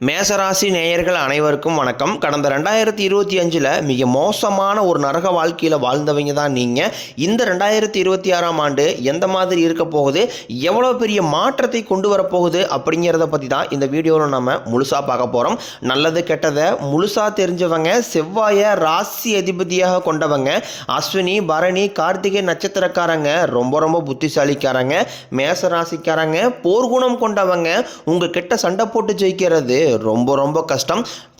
மேசராசி நேயர்கள் அனைவருக்கும் வணக்கம். கடந்த ரெண்டாயிரத்தி இருபத்தி அஞ்சில் மிக மோசமான ஒரு நரக வாழ்க்கையில் வாழ்ந்தவங்க தான் நீங்கள் இந்த ரெண்டாயிரத்தி இருபத்தி ஆறாம் ஆண்டு எந்த மாதிரி இருக்க போகுது? எவ்வளோ பெரிய மாற்றத்தை கொண்டு வரப்போகுது அப்படிங்கிறத பற்றி தான் இந்த வீடியோவில் நம்ம முழுசாக பார்க்க போகிறோம் நல்லது கெட்டதை முழுசாக தெரிஞ்சவங்க செவ்வாயை ராசி அதிபதியாக கொண்டவங்க அஸ்வினி பரணி கார்த்திகை நட்சத்திரக்காரங்க ரொம்ப ரொம்ப புத்திசாலிக்காரங்க மேச ராசிக்காரங்க போர்க்குணம் கொண்டவங்க உங்கள் கிட்ட சண்டை போட்டு ஜெயிக்கிறது ரொம்ப ரொம்ப கஷ்டம்.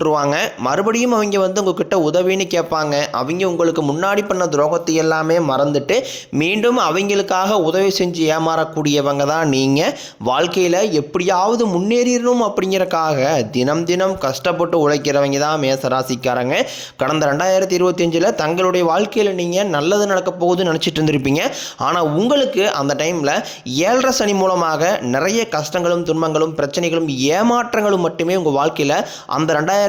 போட்டுருவாங்க. மறுபடியும் அவங்க வந்து உங்ககிட்ட உதவின்னு கேட்பாங்க. அவங்க உங்களுக்கு முன்னாடி பண்ண துரோகத்தை எல்லாமே மறந்துட்டு மீண்டும் அவங்களுக்காக உதவி செஞ்சு ஏமாறக்கூடியவங்க தான் நீங்கள் வாழ்க்கையில் எப்படியாவது முன்னேறிடணும் அப்படிங்கிறக்காக தினம் தினம் கஷ்டப்பட்டு உழைக்கிறவங்க தான் மேசராசிக்காரங்க. கடந்த ரெண்டாயிரத்தி இருபத்தஞ்சில் தங்களுடைய வாழ்க்கையில் நீங்கள் நல்லது நடக்க போகுதுன்னு நினச்சிட்டு இருந்திருப்பீங்க. ஆனால் உங்களுக்கு அந்த டைமில் ஏழரை சனி மூலமாக நிறைய கஷ்டங்களும் துன்பங்களும் பிரச்சனைகளும் ஏமாற்றங்களும் மட்டுமே உங்கள் வாழ்க்கையில் அந்த ரெண்டாயிரம்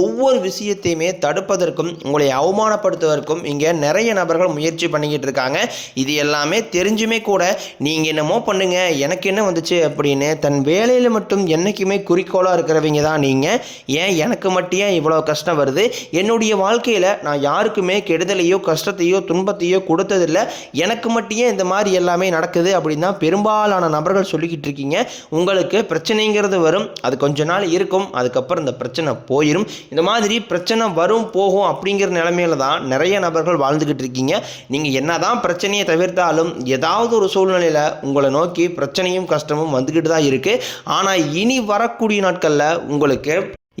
ஒவ்வொரு விஷயத்தையுமே தடுப்பதற்கும் உங்களை அவமானப்படுத்துவதற்கும் இங்கே நிறைய நபர்கள் முயற்சி பண்ணிக்கிட்டு இருக்காங்க. இது எல்லாமே தெரிஞ்சுமே கூட நீங்கள் என்னமோ பண்ணுங்க எனக்கு என்ன வந்துச்சு அப்படின்னு தன் வேலையில் மட்டும் என்றைக்குமே குறிக்கோளாக இருக்கிறவங்க தான் நீங்கள் ஏன்? எனக்கு மட்டும் ஏன் இவ்வளோ கஷ்டம் வருது? என்னுடைய வாழ்க்கையில் நான் யாருக்குமே கெடுதலையோ கஷ்டத்தையோ துன்பத்தையோ கொடுத்ததில்ல. எனக்கு மட்டும் ஏன் இந்த மாதிரி எல்லாமே நடக்குது அப்படின்னு தான் பெரும்பாலான நபர்கள் சொல்லிக்கிட்டு இருக்கீங்க. உங்களுக்கு பிரச்சனைங்கிறது வரும் அது கொஞ்ச நாள் இருக்கும் அதுக்கப்புறம் இந்த பிரச்சனை போயிடும் இந்த மாதிரி பிரச்சனை வரும் போகும் அப்படிங்கிற நிலமையில தான் நிறைய நபர்கள் வாழ்ந்துக்கிட்டு இருக்கீங்க. நீங்கள் என்ன தான் பிரச்சனையை தவிர்த்தாலும் ஏதாவது ஒரு சூழ்நிலையில் உங்களை நோக்கி பிரச்சனையும் கஷ்டமும் வந்துக்கிட்டு தான் இருக்குது ஆனால் இனி வரக்கூடிய நாட்களில் உங்களுக்கு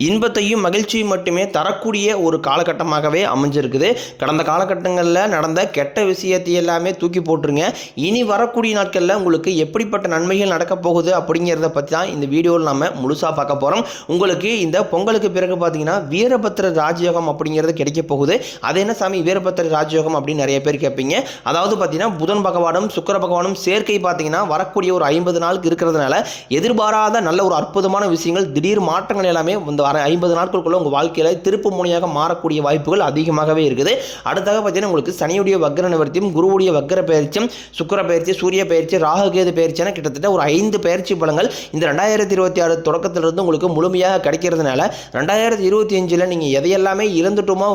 இன்பத்தையும் மகிழ்ச்சியும் மட்டுமே தரக்கூடிய ஒரு காலகட்டமாகவே அமைஞ்சிருக்குது. கடந்த காலகட்டங்களில் நடந்த கெட்ட விஷயத்தை எல்லாமே தூக்கி போட்டுருங்க. இனி வரக்கூடிய நாட்களில் உங்களுக்கு எப்படிப்பட்ட நன்மைகள் நடக்கப் போகுது அப்படிங்கிறத பற்றி தான் இந்த வீடியோவில் நம்ம முழுசாக பார்க்க போகிறோம் உங்களுக்கு இந்த பொங்கலுக்கு பிறகு பார்த்தீங்கன்னா வீரபத்திர ராஜயோகம் அப்படிங்கிறது கிடைக்க போகுது. அது என்ன சாமி? வீரபத்திர ராஜயோகம் அப்படின்னு நிறைய பேர் கேட்பீங்க. அதாவது பார்த்தீங்கன்னா புதன் பகவானும் சுக்கிர பகவானும் சேர்க்கை பார்த்தீங்கன்னா வரக்கூடிய ஒரு ஐம்பது நாளுக்கு இருக்கிறதுனால எதிர்பாராத நல்ல ஒரு அற்புதமான விஷயங்கள் திடீர் மாற்றங்கள் எல்லாமே இந்த ஐம்பது நாட்களுக்குள்ள உங்கள் வாழ்க்கையில் திருப்பு முனையாக மாறக்கூடிய வாய்ப்புகள் அதிகமாகவே இருக்குது. அடுத்தாக பார்த்தீங்கன்னா உங்களுக்கு சனியுடைய வக்ர நிவர்த்தியும் குருவுடைய வக்ர பயிற்சியும் சுக்கிர பயிற்சி சூரிய பயிற்சி ராகுகேது பயிற்சியான கிட்டத்தட்ட ஒரு ஐந்து பயிற்சி பலங்கள் இந்த ரெண்டாயிரத்தி இருபத்தி ஆறு தொடக்கத்திலிருந்து உங்களுக்கு முழுமையாக கிடைக்கிறதுனால ரெண்டாயிரத்தி இருபத்தி அஞ்சில் நீங்கள் எதையெல்லாமே இழந்துட்டோமோ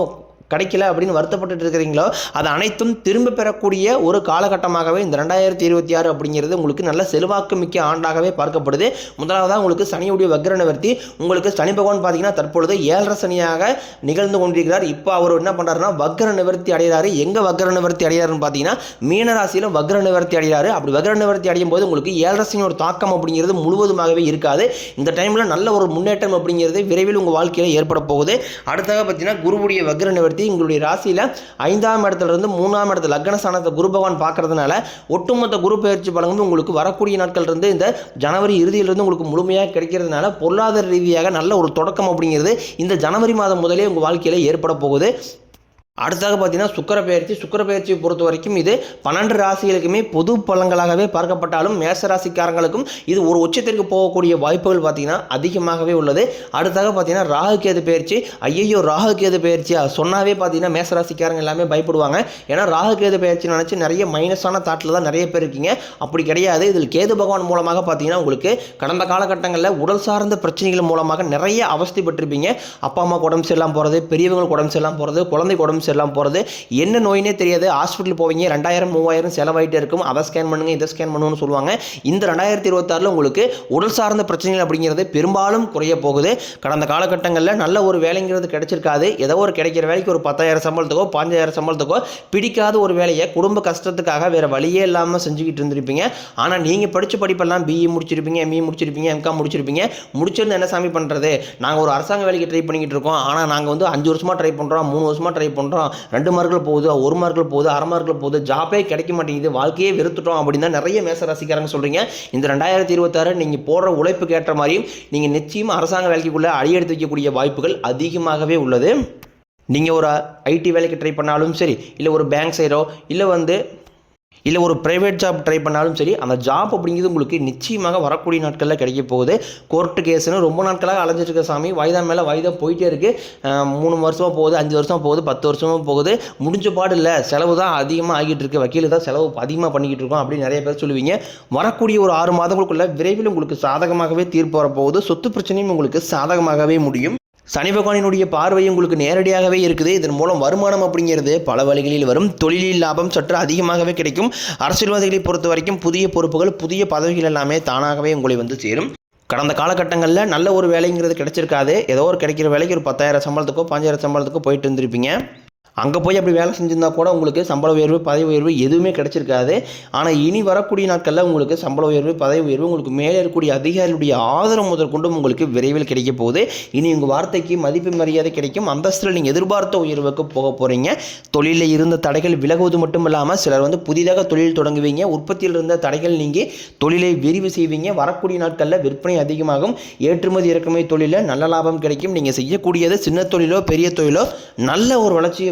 கிடைக்கல அப்படின்னு வருத்தப்பட்டு இருக்கிறீங்களோ அது அனைத்தும் திரும்ப பெறக்கூடிய ஒரு காலகட்டமாகவே இந்த ரெண்டாயிரத்தி இருபத்தி ஆறு அப்படிங்கிறது உங்களுக்கு நல்ல செல்வாக்கு மிக்க ஆண்டாகவே பார்க்கப்படுது. முதலாவதாக உங்களுக்கு சனியுடைய வக்ர நிவர்த்தி உங்களுக்கு சனி பகவான் பார்த்தீங்கன்னா தற்பொழுது ஏழரை சனியாக நிகழ்ந்து கொண்டிருக்கிறார். இப்போ அவர் என்ன பண்ணுறாருன்னா வக்ர நிவர்த்தி அடைகிறாரு. எங்கே வக்ர நிவர்த்தி அடைகிறாருன்னு பார்த்தீங்கன்னா மீனராசியில் வக்ர நிவர்த்தி அடைகிறாரு. அப்படி வக்ர நிவர்த்தி அடையும் போது உங்களுக்கு ஏழரை சனியோட தாக்கம் அப்படிங்கிறது முழுவதுமாகவே இருக்காது. இந்த டைமில் நல்ல ஒரு முன்னேற்றம் அப்படிங்கிறது விரைவில் உங்கள் வாழ்க்கையில் ஏற்பட போகுது. அடுத்தாக பார்த்தீங்கன்னா குருவுடைய வக்ர நிவர்த்தி பயன்படுத்தி உங்களுடைய ராசியில் ஐந்தாம் இடத்துல இருந்து மூணாம் இடத்துல லக்னஸ்தானத்தை குரு பகவான் பார்க்கறதுனால ஒட்டுமொத்த குரு பயிற்சி பலன்களும் உங்களுக்கு வரக்கூடிய நாட்கள் இருந்து இந்த ஜனவரி இறுதியிலிருந்து உங்களுக்கு முழுமையாக கிடைக்கிறதுனால பொருளாதார ரீதியாக நல்ல ஒரு தொடக்கம் அப்படிங்கிறது இந்த ஜனவரி மாதம் முதலே உங்கள் வாழ்க்கையில் ஏற்பட போகுது. அடுத்தாக பார்த்தீங்கன்னா சுக்கர பயிற்சி பயிற்சியை பொறுத்த வரைக்கும் இது பன்னெண்டு ராசிகளுக்குமே பொது பலன்களாகவே பார்க்கப்பட்டாலும் மேச ராசிக்காரங்களுக்கும் இது ஒரு உச்சத்திற்கு போகக்கூடிய வாய்ப்புகள் பார்த்திங்கன்னா அதிகமாகவே உள்ளது. அடுத்தாக பார்த்தீங்கன்னா ராகு கேது பயிற்சி ஐயையோ ராகு கேது பயிற்சியா? சொன்னாவே பார்த்தீங்கன்னா மேச ராசிக்காரங்க எல்லாமே பயப்படுவாங்க. ஏன்னா ராகு கேது பயிற்சி நினச்சி நிறைய மைனஸான தாட்டில் தான் நிறைய பேர் இருக்கீங்க. அப்படி கிடையாது. இதில் கேது பகவான் மூலமாக பார்த்தீங்கன்னா உங்களுக்கு கடந்த காலகட்டங்களில் உடல் சார்ந்த பிரச்சனைகள் மூலமாக நிறைய அவஸ்தைப்பட்டிருப்பீங்க அப்பா அம்மா உடம்பு சரியில்லாம போகிறது பெரியவங்களுக்கு உடம்பு சரியில்லாம போகிறது குழந்தைக்கு உடம்பு சரியில்லாமல் போகிறது என்ன நோயினே தெரியாது. ஹாஸ்பிட்டல் போவீங்க. ரெண்டாயிரம் மூவாயிரம் செலவாயிட்டே இருக்கும். அதை ஸ்கேன் பண்ணுங்க இதை ஸ்கேன் பண்ணுன்னு சொல்லுவாங்க. இந்த ரெண்டாயிரத்தி இருபத்தாறில் உங்களுக்கு உடல் சார்ந்த பிரச்சனைகள் அப்படிங்கிறது பெரும்பாலும் குறைய போகுது. கடந்த காலகட்டங்களில் நல்ல ஒரு வேலைங்கிறது கிடைச்சிருக்காது. ஏதோ ஒரு கிடைக்கிற வேலைக்கு ஒரு பத்தாயிரம் சம்பளத்துக்கோ பாஞ்சாயிரம் சம்பளத்துக்கோ பிடிக்காத ஒரு வேலையை குடும்ப கஷ்டத்துக்காக வேறு வழியே இல்லாமல் செஞ்சுக்கிட்டு இருந்திருப்பீங்க. ஆனால் நீங்கள் படித்த படிப்பெல்லாம் பிஇ முடிச்சிருப்பீங்க எம்இ முடிச்சிருப்பீங்க எம்காம் முடிச்சிருப்பீங்க. முடிச்சிருந்து என்ன சாமி பண்ணுறது நாங்கள் ஒரு அரசாங்க வேலைக்கு ட்ரை பண்ணிக்கிட்டு இருக்கோம். ஆனால் நாங்கள் வந்து அஞ்சு வருஷமாக ட்ரை பண்ணுறோம் மூணு வருஷமாக ட்ரை பண்ணுறோம் ரெண்டு மார்க்கில் போகுது ஒரு மார்க்கில் போகுது அரை மார்க்கில் போகுது. ஜாபே கிடைக்க மாட்டேங்குது. வாழ்க்கையே வெறுத்துட்டோம் அப்படின்னு தான் நிறைய மேச ராசிக்காரங்க சொல்கிறீங்க இந்த ரெண்டாயிரத்தி இருபத்தாறு நீங்கள் போடுற உழைப்புக்கு ஏற்ற மாதிரியும் நீங்கள் நிச்சயமாக அரசாங்க வேலைக்குள்ளே அடியெடுத்து வைக்கக்கூடிய வாய்ப்புகள் அதிகமாகவே உள்ளது. நீங்கள் ஒரு ஐடி வேலைக்கு ட்ரை பண்ணாலும் சரி இல்லை ஒரு பேங்க் சைடோ இல்லை வந்து இல்லை ஒரு ப்ரைவேட் ஜாப் ட்ரை பண்ணாலும் சரி அந்த ஜாப் அப்படிங்கிறது உங்களுக்கு நிச்சயமாக வரக்கூடிய நாட்களில் கிடைக்க போகுது. கோர்ட்டு கேஸ்னு ரொம்ப நாட்களாக அலைஞ்சிட்டு இருக்க சாமி. வயதா மேலே வயதாக போயிட்டே இருக்குது மூணு வருஷமாக போகுது அஞ்சு வருஷம் போகுது பத்து வருஷமாக போகுது. முடிஞ்ச பாடு இல்லை. செலவு தான் அதிகமாக ஆகிட்டு இருக்கு. வக்கீல் தான் செலவு அதிகமாக பண்ணிக்கிட்டு இருக்கோம் அப்படின்னு நிறைய பேர் சொல்லுவீங்க. வரக்கூடிய ஒரு ஆறு மாதங்களுக்குள்ள விரைவில் உங்களுக்கு சாதகமாகவே தீர்ப்பு வரப்போகுது. சொத்து பிரச்சனையும் உங்களுக்கு சாதகமாகவே முடியும். சனி பகவானினுடைய பார்வை உங்களுக்கு நேரடியாகவே இருக்குது. இதன் மூலம் வருமானம் அப்படிங்கிறது பல வழிகளில் வரும். தொழிலில் லாபம் சற்று அதிகமாகவே கிடைக்கும். அரசியல்வாதிகளை பொறுத்த வரைக்கும் புதிய பொறுப்புகள் புதிய பதவிகள் எல்லாமே தானாகவே உங்களை வந்து சேரும். கடந்த காலகட்டங்களில் நல்ல ஒரு வேலைங்கிறது கிடைச்சிருக்காது. ஏதோ ஒரு கிடைக்கிற வேலைக்கு ஒரு பத்தாயிரம் சம்பளத்துக்கோ பாஞ்சாயிரம் சம்பளத்துக்கோ போயிட்டு இருந்திருப்பீங்க. அங்கே போய் அப்படி வேலை செஞ்சிருந்தா கூட உங்களுக்கு சம்பள உயர்வு பதவி உயர்வு எதுவுமே கிடைச்சிருக்காது. ஆனால் இனி வரக்கூடிய நாட்களில் உங்களுக்கு சம்பள உயர்வு பதவி உயர்வு உங்களுக்கு மேலே இருக்கக்கூடிய அதிகாரிகளுடைய ஆதரவு முதற்கொண்டும் உங்களுக்கு விரைவில் கிடைக்க போகுது. இனி உங்கள் வார்த்தைக்கு மதிப்பு மரியாதை கிடைக்கும். அந்தஸ்தில் நீங்கள் எதிர்பார்த்த உயர்வுக்கு போக போகிறீங்க தொழிலில் இருந்த தடைகள் விலகுவது மட்டும் இல்லாமல் சிலர் வந்து புதிதாக தொழில் தொடங்குவீங்க. உற்பத்தியில் இருந்த தடைகள் நீங்கள் தொழிலை விரிவு செய்வீங்க. வரக்கூடிய நாட்களில் விற்பனை அதிகமாகும். ஏற்றுமதி இறக்குமதி தொழிலில் நல்ல லாபம் கிடைக்கும். நீங்கள் செய்யக்கூடியது சின்ன தொழிலோ பெரிய தொழிலோ நல்ல ஒரு வளர்ச்சியை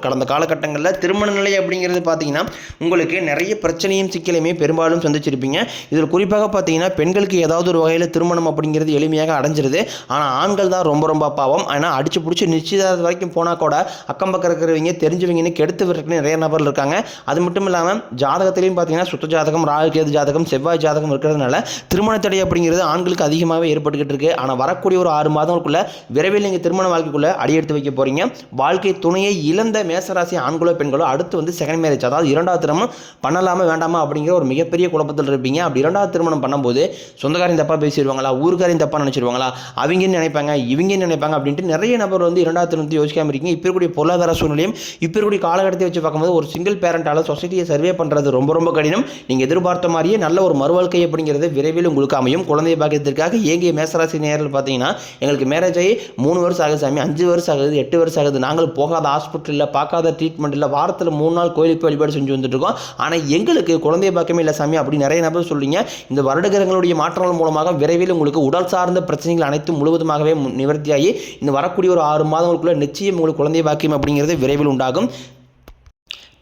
கடந்த காலகட்டங்களில் திருமண நிலை அப்படிங்கிறது பார்த்தீங்கன்னா உங்களுக்கு நிறைய பிரச்சனையும் சிக்கலையுமே பெரும்பாலும் சந்திச்சிருப்பீங்க. இதில் குறிப்பாக பார்த்தீங்கன்னா பெண்களுக்கு ஏதாவது ஒரு வகையில் திருமணம் அப்படிங்கிறது எளிமையாக அடைஞ்சிருது. ஆனால் ஆண்கள் தான் ரொம்ப ரொம்ப பாவம் ஆனால் அடிச்சு பிடிச்சி நிச்சயதார்த்த வரைக்கும் போனால் கூட அக்கம் பக்கம் இருக்கிறவங்க தெரிஞ்சவங்கன்னு கெடுத்து விடுறதுக்கு நிறைய நபர் இருக்காங்க. அது மட்டும் இல்லாமல் ஜாதகத்திலையும் பார்த்தீங்கன்னா சுத்த ஜாதகம் ராகுகேது ஜாதகம் செவ்வாய் ஜாதகம் இருக்கிறதுனால திருமண தடை அப்படிங்கிறது ஆண்களுக்கு அதிகமாகவே ஏற்பட்டுக்கிட்டு இருக்கு. ஆனால் வரக்கூடிய ஒரு ஆறு மாதங்களுக்குள்ள விரைவில் நீங்கள் திருமண வாழ்க்கைக்குள்ளே அடியெடுத்து வைக்க போகிறீங்க வாழ்க்கை துணையை இழந்த மேசராசி ஆண்களோ பெண்களோ அடுத்து வந்து செகண்ட் மேரேஜ் அதாவது இரண்டாவது திருமணம் பண்ணலாமா வேண்டாமா அப்படிங்கிற ஒரு மிகப்பெரிய குழப்பத்தில் இருப்பீங்க. அப்படி இரண்டாவது திருமணம் பண்ணும்போது சொந்தக்காரையும் தப்பாக பேசிடுவாங்களா ஊருக்காரையும் தப்பாக நினச்சிருவாங்களா அவங்கன்னு நினைப்பாங்க இவங்கன்னு நினைப்பாங்க அப்படின்ட்டு நிறைய நபர் வந்து இரண்டாவது திருமணத்தை யோசிக்காமல் இருக்கீங்க. இப்போ இருக்கக்கூடிய பொருளாதார சூழ்நிலையும் இப்போ இருக்கக்கூடிய காலகட்டத்தை வச்சு பார்க்கும்போது ஒரு சிங்கிள் பேரண்டால் சொசைட்டியை சர்வே பண்ணுறது ரொம்ப ரொம்ப கடினம். நீங்கள் எதிர்பார்த்த மாதிரியே நல்ல ஒரு மறுவாழ்க்கை அப்படிங்கிறது விரைவில் உங்களுக்கு அமையும். குழந்தை பாக்கியத்திற்காக ஏங்கிய மேசராசி நேரில் பார்த்தீங்கன்னா எங்களுக்கு மேரேஜ் ஆகி மூணு வருஷம் ஆகுது சாமி அஞ்சு வருஷம் ஆகுது எட்டு வருஷம் ஆகுது. நாங்கள் போகாத ஹாஸ்பிட்டலில் பார்க்காத ட்ரீட்மெண்ட் இல்லை. வாரத்தில் மூணு நாள் கோயிலுக்கு போய் வழிபாடு செஞ்சு வந்துட்டுருக்கோம். ஆனால் எங்களுக்கு குழந்தை பாக்கியமே இல்லை சாமி. அப்படி நிறைய நபர் சொல்கிறீங்க இந்த வருடகிரகங்களுடைய மாற்றங்கள் மூலமாக விரைவில் உங்களுக்கு உடல் சார்ந்த பிரச்சனைகள் அனைத்தும் முழுவதுமாகவே நிவர்த்தியாகி இந்த வரக்கூடிய ஒரு ஆறு மாதங்களுக்குள்ள நிச்சயம் உங்களுக்கு குழந்தை பாக்கியம் அப்படிங்கிறது விரைவில் உண்டாகும்.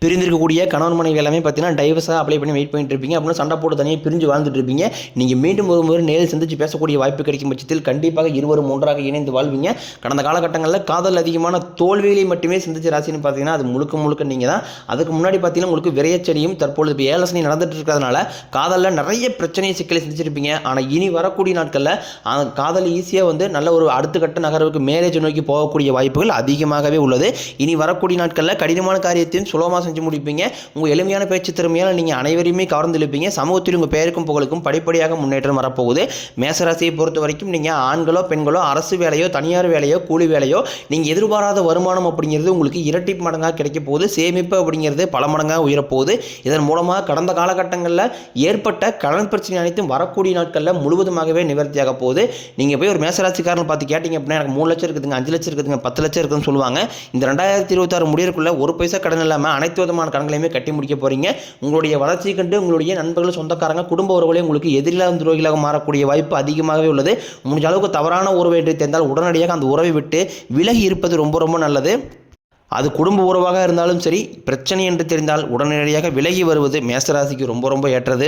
பிரிந்திருக்கக்கூடிய கணவன் மனைவி எல்லாமே பார்த்தீங்கன்னா டைவர்ஸாக அப்ளை பண்ணி வெயிட் பண்ணிட்டு இருப்பீங்க. அப்படின்னா சண்டை போட்டு தனியாக பிரிஞ்சு வாழ்ந்துட்டு இருப்பீங்க. நீங்கள் மீண்டும் ஒரு முறை நேரில் சந்திச்சு பேசக்கூடிய வாய்ப்பு கிடைக்கும் பட்சத்தில் கண்டிப்பாக இருவரும் ஒன்றாக இணைந்து வாழ்வீங்க. கடந்த காலகட்டங்களில் காதல் அதிகமான தோல்விகளை மட்டுமே சிந்திச்ச ராசின்னு பார்த்தீங்கன்னா அது முழுக்க முழுக்க நீங்கள் தான் அதுக்கு முன்னாடி பார்த்தீங்கன்னா உங்களுக்கு விரையச்சடியும் தற்பொழுது இப்போ ஏலசனி நடந்துட்டு இருக்கிறதுனால காதலில் நிறைய பிரச்சனையை சிக்கலை சிந்திச்சிருப்பீங்க. ஆனால் இனி வரக்கூடிய நாட்களில் அந்த காதல் ஈஸியாக வந்து நல்ல ஒரு அடுத்த கட்ட நகர்வுக்கு மேரேஜ் நோக்கி போகக்கூடிய வாய்ப்புகள் அதிகமாகவே உள்ளது. இனி வரக்கூடிய நாட்களில் கடினமான காரியத்தையும் சுலபமாக செஞ்சு முடிப்பீங்க. உங்கள் எளிமையான பேச்சு திறமையால் நீங்கள் அனைவரையுமே கவர்ந்துழுப்பீங்க சமூகத்தில் உங்கள் பெயருக்கும் புகழுக்கும் படிப்படியாக முன்னேற்றம் வரப்போகுது. மேசராசியை பொறுத்த வரைக்கும் நீங்கள் ஆண்களோ பெண்களோ அரசு வேலையோ தனியார் வேலையோ கூலி வேலையோ நீங்கள் எதிர்பாராத வருமானம் அப்படிங்கிறது உங்களுக்கு இரட்டி மடங்காக கிடைக்க போகுது. சேமிப்பு அப்படிங்கிறது பல மடங்காக உயரப்போகுது. இதன் மூலமாக கடந்த காலகட்டங்களில் ஏற்பட்ட கடன் பிரச்சனை அனைத்தும் வரக்கூடிய நாட்களில் முழுவதுமாகவே நிவர்த்தியாக போகுது. நீங்கள் போய் ஒரு மேசராசிக்காரன் பார்த்து கேட்டிங்க அப்படின்னா எனக்கு மூணு லட்சம் இருக்குதுங்க அஞ்சு லட்சம் இருக்குதுங்க பத்து லட்சம் இருக்குதுன்னு சொல்லுவாங்க. இந்த ரெண்டாயிரத்தி இருபத்தாறு முடியறக்குள்ள ஒரு பைசா கடன் இல்லாமல் அனைத்து விதமான கடன்களையுமே கட்டி முடிக்க போறீங்க. உங்களுடைய வளர்ச்சி கண்டு உங்களுடைய நண்பர்கள் சொந்தக்காரங்க குடும்ப உறவுகளே உங்களுக்கு எதிரில்லாத துரோகிகளாக மாறக்கூடிய வாய்ப்பு அதிகமாகவே உள்ளது. முடிஞ்ச அளவுக்கு தவறான உறவை என்று தெரிந்தால் உடனடியாக அந்த உறவை விட்டு விலகி இருப்பது ரொம்ப ரொம்ப நல்லது. அது குடும்ப உறவாக இருந்தாலும் சரி பிரச்சனை என்று தெரிந்தால் உடனடியாக விலகி வருவது மேசராசிக்கு ரொம்ப ரொம்ப ஏற்றது.